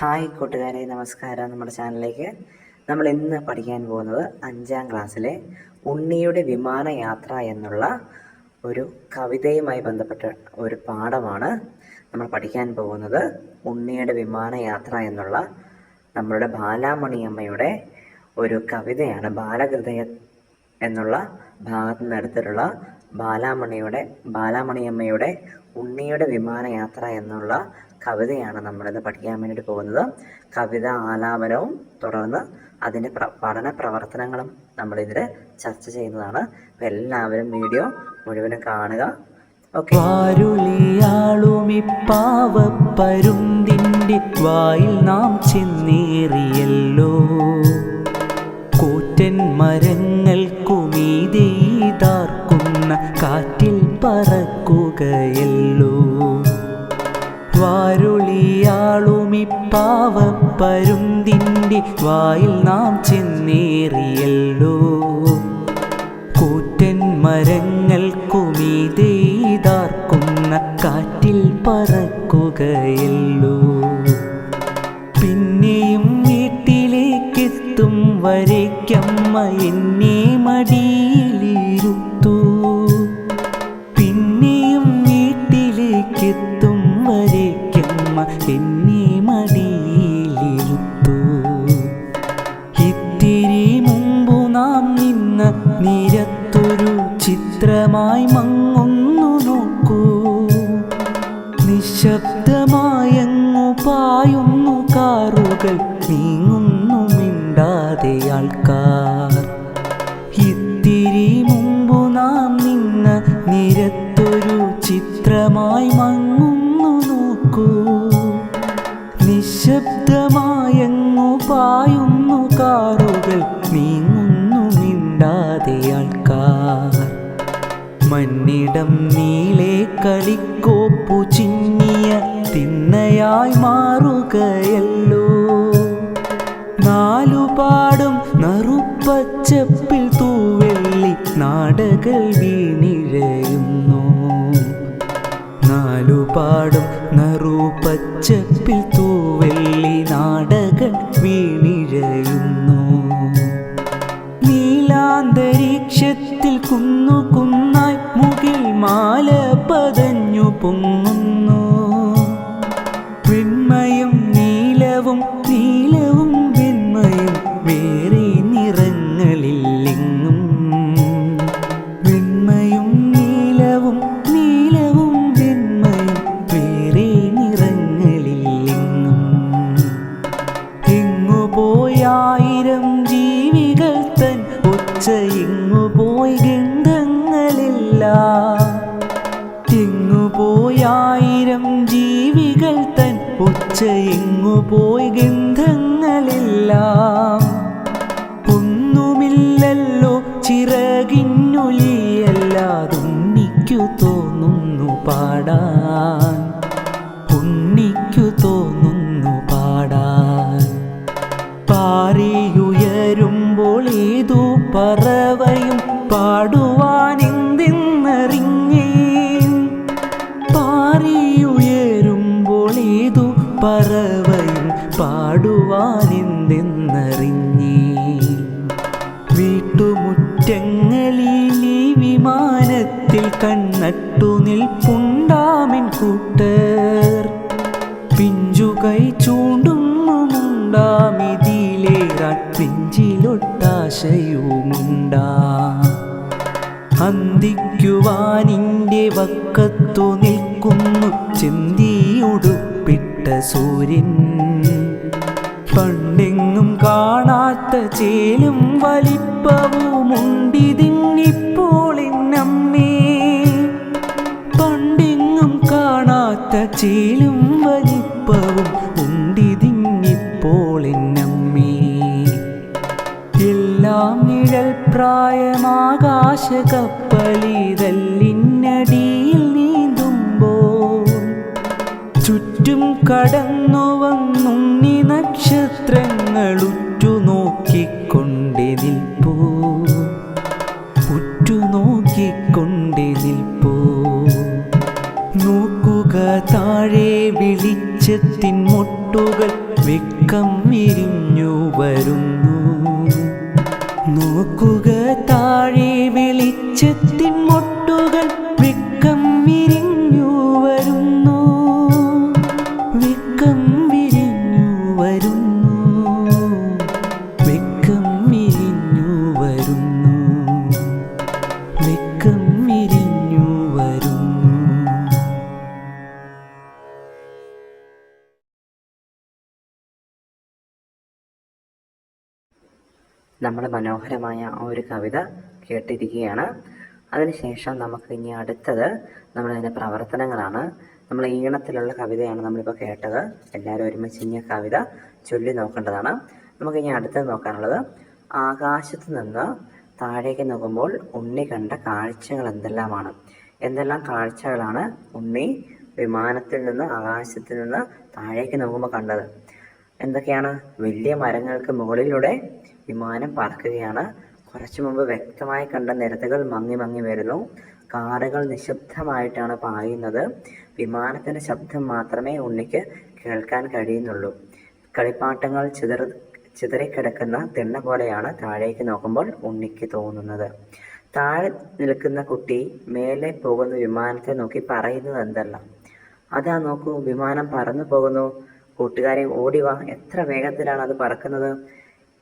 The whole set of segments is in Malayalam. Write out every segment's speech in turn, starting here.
ഹായ് കൂട്ടുകാരെ നമസ്കാരം നമ്മുടെ ചാനലിലേക്ക്. നമ്മൾ ഇന്ന് പഠിക്കാൻ പോകുന്നത് അഞ്ചാം ക്ലാസ്സിലെ ഉണ്ണിയുടെ വിമാനയാത്ര എന്നുള്ള ഒരു കവിതയുമായി ബന്ധപ്പെട്ട ഒരു പാഠമാണ് നമ്മൾ പഠിക്കാൻ പോകുന്നത്. ഉണ്ണിയുടെ വിമാനയാത്ര എന്നുള്ള നമ്മളുടെ ബാലാമണിയമ്മയുടെ ഒരു കവിതയാണ് ബാലഹൃദയ എന്നുള്ള ഭാഗത്ത് നിന്ന് എടുത്തിട്ടുള്ള ബാലാമണിയുടെ ബാലാമണിയമ്മയുടെ ഉണ്ണിയുടെ വിമാനയാത്ര എന്നുള്ള കവിതയാണ് നമ്മളിന്ന് പഠിക്കാൻ വേണ്ടിയിട്ട് പോകുന്നത്. കവിത ആലാപനവും തുടർന്ന് അതിന്റെ പ്ര പഠന പ്രവർത്തനങ്ങളും നമ്മളിതിൽ ചർച്ച ചെയ്യുന്നതാണ്. അപ്പോൾ എല്ലാവരും വീഡിയോ മുഴുവനും കാണുക. ഓക്കെ. വായിൽ നാം ചെന്നേറിയല്ലോ. കൂറ്റൻ മരങ്ങൾക്കുമീതെയ്താർക്കുന്ന കാറ്റിൽ പറക്കുകയല്ലോ. വാരുളിയാളുമിപ്പാവപ്പരുന്തിന്റെ വായിൽ നാം ചെന്നേറിയല്ലോ. കൂറ്റൻ മരങ്ങൾക്കുമീതെയ്താർക്കുന്ന കാറ്റിൽ പറക്കുകയല്ലോ. പിന്നെയും വീട്ടിലേക്കെത്തും വരയ്ക്കമ്മ എന്നെ മടിയിലിരുത്തു ഇത്തിരി മുമ്പു നാം നിന്ന് നിരത്തൊരു ചിത്രമായി മങ്ങുന്നു നോക്കൂ. നിശബ്ദമായങ്ങു പായുന്നു കാറുകൾ നീങ്ങുന്നു മിണ്ടാതെ ആൾക്കാർ. ഇത്തിരി മുമ്പു നാം നിന്ന് നിരത്തൊരു ചിത്രമായി മങ്ങുന്നു നീങ്ങുന്നു മിണ്ടാതെ ആൾക്കാർ. മന്നിടം നീളെ കളിക്കോപ്പു ചിങ്ങിയ തിന്നയായി മാറുകയല്ലോ. നാലുപാടും നറുപ്പച്ചപ്പിൽ തൂവെള്ളി നാടകൾ വീണിഴയുന്നു. നാലുപാടും നറുപ്പച്ചപ്പിൽ തൂവെള്ളി നാടകൾ വീണിഴയുന്നു കുന്നു കുന്നായി മുകിൽ മാല പതഞ്ഞു പൊങ്ങുന്നു. വെണ്മയും നീലവും നീലവും വെണ്മയും വേറെ ഗന്ധങ്ങളില്ല തിങ്ങുപോയായിരം ജീവികൾ തൻ ഒച്ച എങ്ങുപോയി ഗന്ധങ്ങളെല്ലാം. ഒന്നുമില്ലല്ലോ ചിറകിന്നുലിയല്ലാതുണ്ണിക്കു തോന്നുന്നു പാടാൻ കണ്ണട്ടു നിൽപ്പുണ്ടാമിൻ കൂട്ടർ. പിഞ്ചുകൈ ചൂണ്ടുന്നുമുണ്ടാമിതിലേറാൻ നെഞ്ചിലൊട്ടാശയുമുണ്ടാ അന്തിക്കുവാനിന്റെ വക്കത്തു നിൽക്കുന്നു ചെന്തിയുടുപ്പിട്ട സൂര്യൻ. പണ്ടെങ്ങും കാണാത്ത ചേലും വലിപ്പവുമുണ്ടിതിന്നിപ്പോൾ ചേലും വലിപ്പവും ഉണ്ടിതിങ്ങിപ്പോൾ എന്നമ്മേ. എല്ലാം നിഴൽ പ്രായമാകാശ കപ്പലിതല്ലിന്നടിയിൽ നീന്തുമ്പോൾ ചുറ്റും കടന്നു വന്നുണ്ണി നക്ഷത്രങ്ങൾ നോക്കുക മുട്ടുകൾ മുട്ട വെക്കം വിരിഞ്ഞു വരുന്നു. നോക്കുക താഴെ വെളിച്ചത്തിൻ മൊട്ടുകൾ നമ്മൾ മനോഹരമായ ആ ഒരു കവിത കേട്ടിരിക്കുകയാണ്. അതിനുശേഷം നമുക്ക് ഇനി അടുത്തത് നമ്മളതിന്റെ പ്രവർത്തനങ്ങളാണ്. നമ്മൾ ഈണത്തിലുള്ള കവിതയാണ് നമ്മളിപ്പോൾ കേട്ടത്. എല്ലാവരും ഒരുമിച്ച് ഇനി കവിത ചൊല്ലി നോക്കേണ്ടതാണ്. നമുക്ക് ഇനി അടുത്തത് നോക്കാനുള്ളത്. ആകാശത്ത് നിന്ന് താഴേക്ക് നോക്കുമ്പോൾ ഉണ്ണി കണ്ട കാഴ്ചകൾ എന്തെല്ലാമാണ്? എന്തെല്ലാം കാഴ്ചകളാണ് ഉണ്ണി വിമാനത്തിൽ നിന്ന് ആകാശത്തിൽ നിന്ന് താഴേക്ക് നോക്കുമ്പോൾ കണ്ടത്? എന്തൊക്കെയാണ്? വലിയ മരങ്ങൾക്ക് മുകളിലൂടെ വിമാനം പറക്കുകയാണ്. കുറച്ചു മുമ്പ് വ്യക്തമായി കണ്ട നിരത്തുകൾ മങ്ങി മങ്ങി വരുന്നു. കാറുകൾ നിശബ്ദമായിട്ടാണ് പായുന്നത്. വിമാനത്തിന്റെ ശബ്ദം മാത്രമേ ഉണ്ണിക്ക് കേൾക്കാൻ കഴിയുന്നുള്ളൂ. കളിപ്പാട്ടങ്ങൾ ചിതറി ചിതറിക്കിടക്കുന്ന തിണ്ണ പോലെയാണ് താഴേക്ക് നോക്കുമ്പോൾ ഉണ്ണിക്ക് തോന്നുന്നത്. താഴെ നിൽക്കുന്ന കുട്ടി മേലെ പോകുന്ന വിമാനത്തെ നോക്കി പറയുന്നത് എന്തല്ല. അതാ നോക്കൂ വിമാനം പറന്നു പോകുന്നു. കൂട്ടുകാരെ ഓടിവാ എത്ര വേഗത്തിലാണ് അത് പറക്കുന്നത്?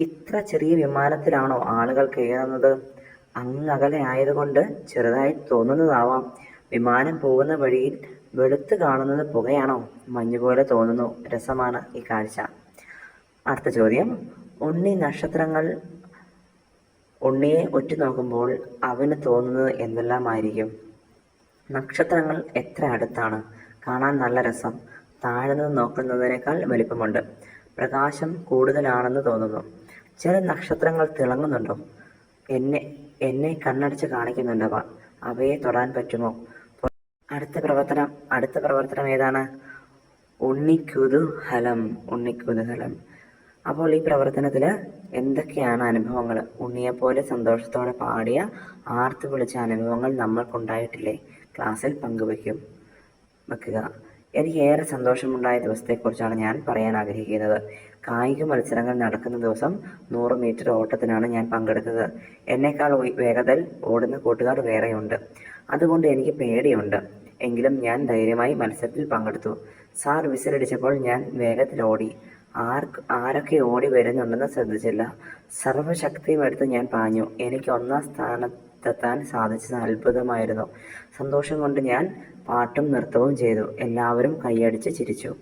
ഇത്ര ചെറിയ വിമാനത്തിലാണോ ആളുകൾ കയറുന്നത്? അങ്ങ് അകലെ ആയതുകൊണ്ട് ചെറുതായി തോന്നുന്നതാവാം. വിമാനം പോകുന്ന വഴിയിൽ വെളുത്ത് കാണുന്നത് പുകയാണോ? മഞ്ഞുപോലെ തോന്നുന്നു. രസമാണ് ഈ കാഴ്ച. അടുത്ത ചോദ്യം. ഉണ്ണി നക്ഷത്രങ്ങൾ ഉണ്ണിയെ ഉറ്റുനോക്കുമ്പോൾ അവന് തോന്നുന്നത് എന്തെല്ലാമായിരിക്കും? നക്ഷത്രങ്ങൾ എത്ര അടുത്താണ്? കാണാൻ നല്ല രസം. താഴെ നിന്ന് നോക്കുന്നതിനേക്കാൾ വലിപ്പമുണ്ട്. പ്രകാശം കൂടുതലാണെന്ന് തോന്നുന്നു. ചില നക്ഷത്രങ്ങൾ തിളങ്ങുന്നുണ്ടോ? എന്നെ എന്നെ കണ്ണടച്ച് കാണിക്കുന്നുണ്ടോ? അവയെ തൊടാൻ പറ്റുമോ? അടുത്ത പ്രവർത്തനം അടുത്ത പ്രവർത്തനം ഏതാണ്? ഉണ്ണിക്കുതുഹലം ഉണ്ണിക്കുതുഹലം. അപ്പോൾ ഈ പ്രവർത്തനത്തിൽ എന്തൊക്കെയാണ് അനുഭവങ്ങൾ ഉണ്ണിയെപ്പോലെ സന്തോഷത്തോടെ പാടിയ ആർത്ത് വിളിച്ച അനുഭവങ്ങൾ നമ്മൾക്കുണ്ടായിട്ടില്ലേ? ക്ലാസ്സിൽ പങ്കുവയ്ക്കും വെക്കുക. എനിക്ക് ഏറെ സന്തോഷമുണ്ടായ ദിവസത്തെക്കുറിച്ചാണ് ഞാൻ പറയാൻ ആഗ്രഹിക്കുന്നത്. കായിക മത്സരങ്ങൾ നടക്കുന്ന ദിവസം നൂറ് മീറ്റർ ഓട്ടത്തിനാണ് ഞാൻ പങ്കെടുത്തത്. എന്നേക്കാൾ വേഗതയിൽ ഓടുന്ന കൂട്ടുകാർ വേറെയുണ്ട്. അതുകൊണ്ട് എനിക്ക് പേടിയുണ്ട്. എങ്കിലും ഞാൻ ധൈര്യമായി മത്സരത്തിൽ പങ്കെടുത്തു. സാർ വിസിലടിച്ചപ്പോൾ ഞാൻ വേഗത്തിൽ ഓടി ആർക്ക് ആരൊക്കെ ഓടി വരുന്നുണ്ടെന്ന് ശ്രദ്ധിച്ചില്ല. സർവശക്തിയും എടുത്ത് ഞാൻ പാഞ്ഞു. എനിക്ക് ഒന്നാം സ്ഥാനത്തെത്താൻ സാധിച്ചത് അത്ഭുതമായിരുന്നു. സന്തോഷം കൊണ്ട് ഞാൻ പാട്ടും നൃത്തവും ചെയ്തു. എല്ലാവരും കൈയടിച്ച് ചിരിച്ചു.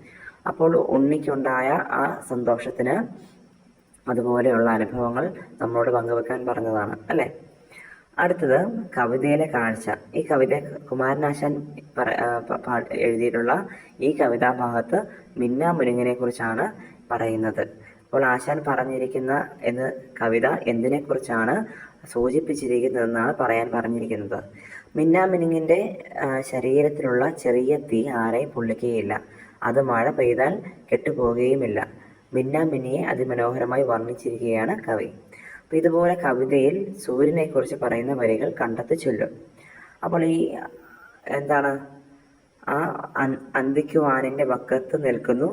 അപ്പോൾ ഉണ്ണിക്കുണ്ടായ ആ സന്തോഷത്തിന് അതുപോലെയുള്ള അനുഭവങ്ങൾ നമ്മളോട് പങ്കുവെക്കാൻ പറഞ്ഞതാണ് അല്ലേ? അടുത്തത് കവിതയിലെ കാഴ്ച. ഈ കവിത കുമാരനാശാൻ എഴുതിയിട്ടുള്ള ഈ കവിതാഭാഗത്ത് മിന്ന മുരുങ്ങിനെ കുറിച്ചാണ് പറയുന്നത്. അപ്പോൾ ആശാൻ പറഞ്ഞിരിക്കുന്ന എന്ന് കവിത എന്തിനെക്കുറിച്ചാണ് സൂചിപ്പിച്ചിരിക്കുന്നതെന്നാണ് പറയാൻ പറഞ്ഞിരിക്കുന്നത്. മിന്നാമിനുങ്ങിന്റെ ശരീരത്തിലുള്ള ചെറിയ തീ ആരെയും പൊള്ളിക്കുകയില്ല. അത് മഴ പെയ്താൽ കെട്ടുപോകുകയുമില്ല മിന്നാമിന്നിയെ അതിമനോഹരമായി വർണിച്ചിരിക്കുകയാണ് കവി. അപ്പോൾ ഇതുപോലെ കവിതയിൽ സൂര്യനെക്കുറിച്ച് പറയുന്ന വരികൾ കണ്ടെത്തി ചൊല്ലും. അപ്പോൾ ഈ എന്താണ് ആ അന്തിക്കുവാനിന്റെ വക്കത്ത് നിൽക്കുന്നു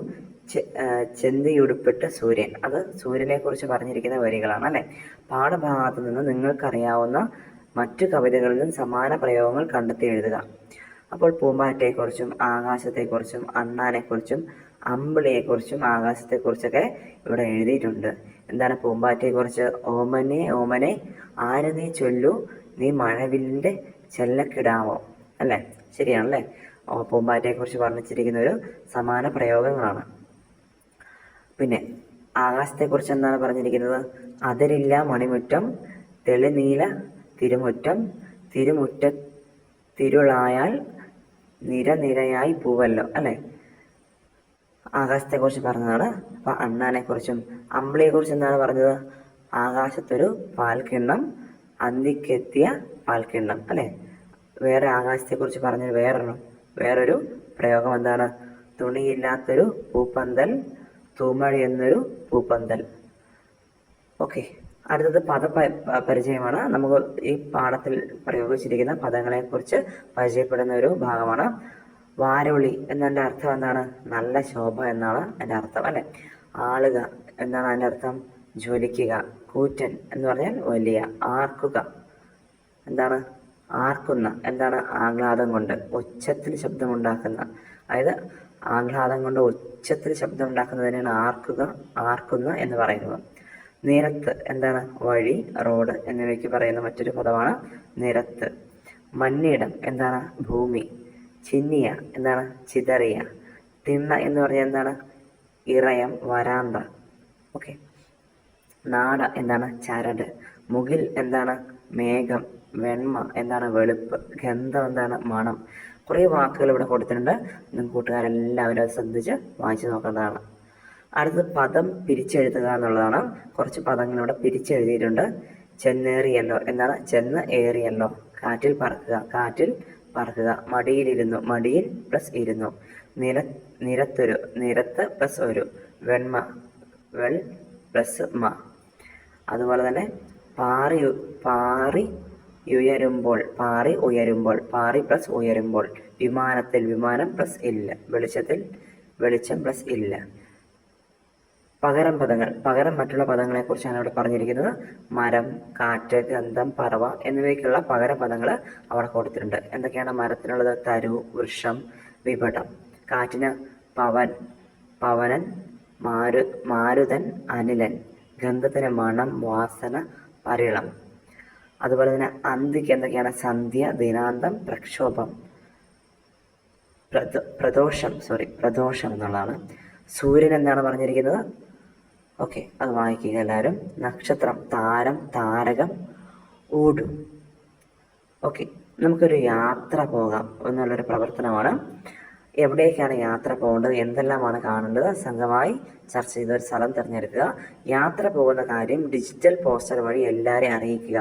ചെന്തിയുടുപ്പിട്ട സൂര്യൻ. അത് സൂര്യനെക്കുറിച്ച് പറഞ്ഞിരിക്കുന്ന വരികളാണ് അല്ലേ? പാഠഭാഗത്ത് നിന്ന് നിങ്ങൾക്കറിയാവുന്ന മറ്റു കവിതകളിലും സമാന പ്രയോഗങ്ങൾ കണ്ടെത്തി എഴുതുക. അപ്പോൾ പൂമ്പാറ്റയെക്കുറിച്ചും ആകാശത്തെക്കുറിച്ചും അണ്ണാനെക്കുറിച്ചും അമ്പിളിയെക്കുറിച്ചും ആകാശത്തെക്കുറിച്ചൊക്കെ ഇവിടെ എഴുതിയിട്ടുണ്ട്. എന്താണ് പൂമ്പാറ്റയെക്കുറിച്ച്? ഓമനെ ഓമനെ ആര് നീ ചൊല്ലു നീ മഴവില്ലിന്റെ ചെല്ലക്കിടാവോ അല്ലേ? ശരിയാണല്ലേ? ഓ, പൂമ്പാറ്റയെക്കുറിച്ച് വർണിച്ചിരിക്കുന്ന ഒരു സമാന പ്രയോഗങ്ങളാണ്. പിന്നെ ആകാശത്തെക്കുറിച്ച് എന്താണ് പറഞ്ഞിരിക്കുന്നത്? അതിരില്ല മണിമുറ്റം തെളിനീല തിരുമുറ്റം തിരുമുറ്റ തിരുളായാൽ നിരനിരയായി പൂവല്ലോ അല്ലേ? ആകാശത്തെക്കുറിച്ച് പറഞ്ഞതാണ്. അപ്പൊ അണ്ണാനെക്കുറിച്ചും അമ്പിളിയെക്കുറിച്ച് എന്താണ് പറഞ്ഞത്? ആകാശത്തൊരു പാൽക്കിണ്ണം അന്തിക്കെത്തിയ പാൽക്കിണ്ണം അല്ലേ? വേറെ ആകാശത്തെക്കുറിച്ച് പറഞ്ഞത് വേറൊരു വേറൊരു പ്രയോഗം എന്താണ്? തുണിയില്ലാത്തൊരു പൂപ്പന്തൽ തൂമഴി എന്നൊരു പൂപ്പന്തൽ. ഓക്കെ. അടുത്തത് പദ പരിചയമാണ്. നമുക്ക് ഈ പാഠത്തിൽ പ്രയോഗിച്ചിരിക്കുന്ന പദങ്ങളെക്കുറിച്ച് പരിചയപ്പെടുന്ന ഒരു ഭാഗമാണ്. വാരൊളി എന്നതിന്റെ അർത്ഥം എന്താണ്? നല്ല ശോഭ എന്നാണ് എന്റെ അർത്ഥം അല്ലെ? ആളുക എന്നാണ് അതിന്റെ അർത്ഥം. ജ്വലിക്കുക കൂറ്റൻ എന്ന് പറഞ്ഞാൽ വലിയ ആർക്കുക. എന്താണ്? ആർക്കുന്ന എന്താണ്? ആഹ്ലാദം കൊണ്ട് ഉച്ചത്തിൽ ശബ്ദമുണ്ടാക്കുന്ന. അതായത് ആഹ്ലാദം കൊണ്ട് ഉച്ചത്തിൽ ശബ്ദമുണ്ടാക്കുന്നതിനാണ് ആർക്കുക ആർക്കുന്ന എന്ന് പറയുന്നത്. നിരത്ത് എന്താണ് വഴി റോഡ് എന്നിവയ്ക്ക് പറയുന്ന മറ്റൊരു പദമാണ് നിരത്ത്. മണ്ണിടം എന്താണ് ഭൂമി. ചിന്നിയ എന്താണ് ചിതറിയ. തിണ്ണ എന്ന് പറഞ്ഞാൽ എന്താണ്? ഇറയം വരാന്ത. ഓക്കെ. നാട എന്താണ് ചരട്. മുകിൽ എന്താണ് മേഘം വെണ്മ എന്താണ് വെളുപ്പ്. ഗന്ധം എന്താണ് മണം. കുറേ വാക്കുകൾ ഇവിടെ കൊടുത്തിട്ടുണ്ട്. കൂട്ടുകാരെല്ലാവരും ശ്രദ്ധിച്ച് വായിച്ചു നോക്കേണ്ടതാണ്. അടുത്തത് പദം പിരിച്ചെഴുതുക എന്നുള്ളതാണ്. കുറച്ച് പദങ്ങൾ ഇവിടെ പിരിച്ചെഴുതിയിട്ടുണ്ട്. ചെന്നേറിയല്ലോ എന്താണ് ചെന്ന് ഏറിയല്ലോ കാറ്റിൽ പറക്കുക കാറ്റിൽ പറക്കുക. മടിയിലിരുന്നു മടിയിൽ പ്ലസ് ഇരുന്നു. നിര നിരത്തൊരു നിരത്ത് പ്ലസ് ഒരു. വെൺമ വെൾ പ്ലസ് മ. അതുപോലെ തന്നെ പാറി പാറി ഉയരുമ്പോൾ പാറി ഉയരുമ്പോൾ പാറി പ്ലസ് ഉയരുമ്പോൾ. വിമാനത്തിൽ വിമാനം പ്ലസ് ഇല്ല. വെളിച്ചത്തിൽ വെളിച്ചം പ്ലസ് ഇല്ല. പകരം പദങ്ങൾ പകരം മറ്റുള്ള പദങ്ങളെ കുറിച്ചാണ് ഇവിടെ പറഞ്ഞിരിക്കുന്നത്. മരം കാറ്റ് ഗന്ധം പറവ എന്നിവയ്ക്കുള്ള പകരം പദങ്ങൾ അവിടെ കൊടുത്തിട്ടുണ്ട്. എന്തൊക്കെയാണ് മരത്തിനുള്ളത്? തരു വൃക്ഷം വിപടം. കാറ്റിന് പവൻ പവനൻ മാരു മാരുതൻ അനിലൻ. ഗന്ധത്തിന് മണം വാസന പരിളം. അതുപോലെ തന്നെ അന്തിക്ക് എന്തൊക്കെയാണ്? സന്ധ്യ ദിനാന്തം പ്രക്ഷോഭം. പ്രദോഷം സോറി പ്രദോഷം എന്നുള്ളതാണ്. സൂര്യൻ എന്താണ് പറഞ്ഞിരിക്കുന്നത്? ഓക്കെ അത് വായിക്കുക എല്ലാവരും. നക്ഷത്രം താരം താരകം ഓടും ഓക്കെ നമുക്കൊരു യാത്ര പോകാം എന്നുള്ളൊരു പ്രവർത്തനമാണ്. എവിടേക്കാണ് യാത്ര പോകേണ്ടത്? എന്തെല്ലാമാണ് കാണേണ്ടത്? സംഘമായി ചർച്ച ചെയ്ത ഒരു സ്ഥലം തിരഞ്ഞെടുക്കുക. യാത്ര പോകുന്ന കാര്യം ഡിജിറ്റൽ പോസ്റ്റർ വഴി എല്ലാവരെയും അറിയിക്കുക.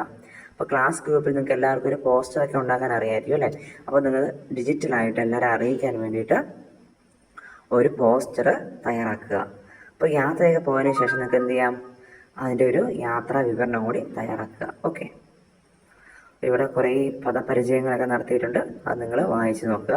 അപ്പോൾ ക്ലാസ് ഗ്രൂപ്പിൽ നിങ്ങൾക്ക് എല്ലാവർക്കും ഒരു പോസ്റ്ററൊക്കെ ഉണ്ടാക്കാൻ അറിയാമായിരിക്കും അല്ലേ? അപ്പോൾ നിങ്ങൾ ഡിജിറ്റലായിട്ട് എല്ലാവരും അറിയിക്കാൻ വേണ്ടിയിട്ട് ഒരു പോസ്റ്റർ തയ്യാറാക്കുക. അപ്പോൾ യാത്രയൊക്കെ പോയതിനു ശേഷം നിങ്ങൾക്ക് എന്ത് ചെയ്യാം? അതിന്റെ ഒരു യാത്രാ വിവരണം കൂടി തയ്യാറാക്കുക. ഓക്കെ ഇവിടെ കുറേ പദപരിചയങ്ങളൊക്കെ നടത്തിയിട്ടുണ്ട്. അത് നിങ്ങൾ വായിച്ചു നോക്കുക.